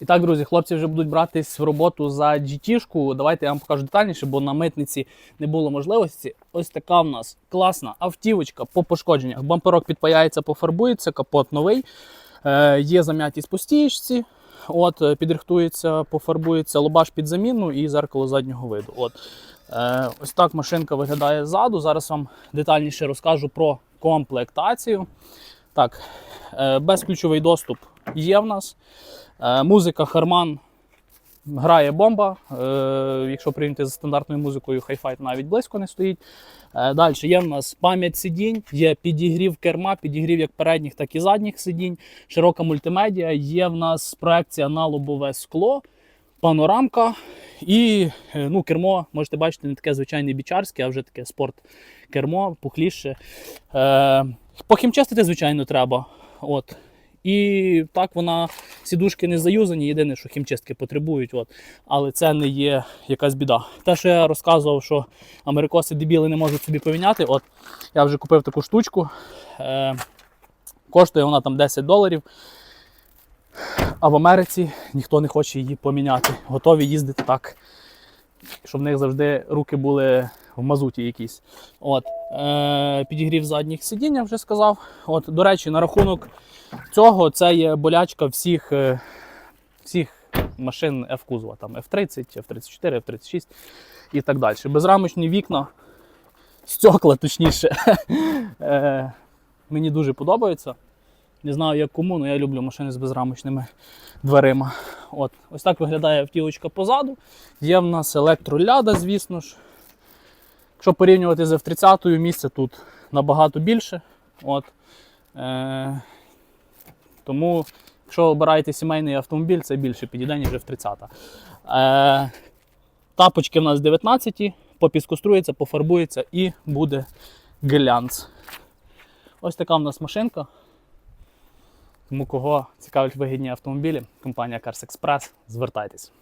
І так, друзі, хлопці вже будуть братись в роботу за GT-шку. Давайте я вам покажу детальніше, бо на митниці не було можливості. Ось така в нас класна автівочка по пошкодженнях. Бамперок підпаяється, пофарбується, капот новий. Е, є зам'ятість по стієчці. От, е, підрихтується, пофарбується лобаш під заміну і зеркало заднього виду. От. Е, ось так машинка виглядає ззаду. Зараз вам детальніше розкажу про комплектацію. Так, е, безключовий доступ є в нас. Е, музика Харман грає бомба. Е, якщо прийняти за стандартною музикою, хай-фай навіть близько не стоїть. Е, далі є в нас пам'ять сидінь, є підігрів керма, підігрів як передніх, так і задніх сидінь, широка мультимедіа, є в нас проекція на лобове скло, панорамка і ну, кермо, можете бачити, не таке звичайне бічарське, а вже таке спорт-кермо, пухліше. Е, похімчистити, звичайно, треба. От. І так вона сідушки не заюзані, єдине, що хімчистки потребують. От. Але це не є якась біда. Те, що я розказував, що америкоси дебіли не можуть собі поміняти. От я вже купив таку штучку. Е, коштує вона там 10 доларів. А в Америці ніхто не хоче її поміняти. Готові їздити так, щоб в них завжди руки були в мазуті якісь. От, е, підігрів задніх сидінь, я вже сказав. От, до речі, на рахунок цього це є болячка всіх, е, всіх машин F-кузова, там F30, F34, F36 і так далі. Безрамочні вікна, стекла, точніше, е, мені дуже подобаються. Не знаю, як кому, але я люблю машини з безрамочними дверима. От. Ось так виглядає автівочка позаду. Є в нас електроляда, звісно ж. Якщо порівнювати з F30, місця тут набагато більше. От. Е, тому, якщо обираєте сімейний автомобіль, це більше підійде, ніж F30. Е, тапочки в нас 19, попіскострується, пофарбується і буде глянц. Ось така в нас машинка. Тому кого цікавлять вигідні автомобілі, компанія Cars Express, звертайтесь.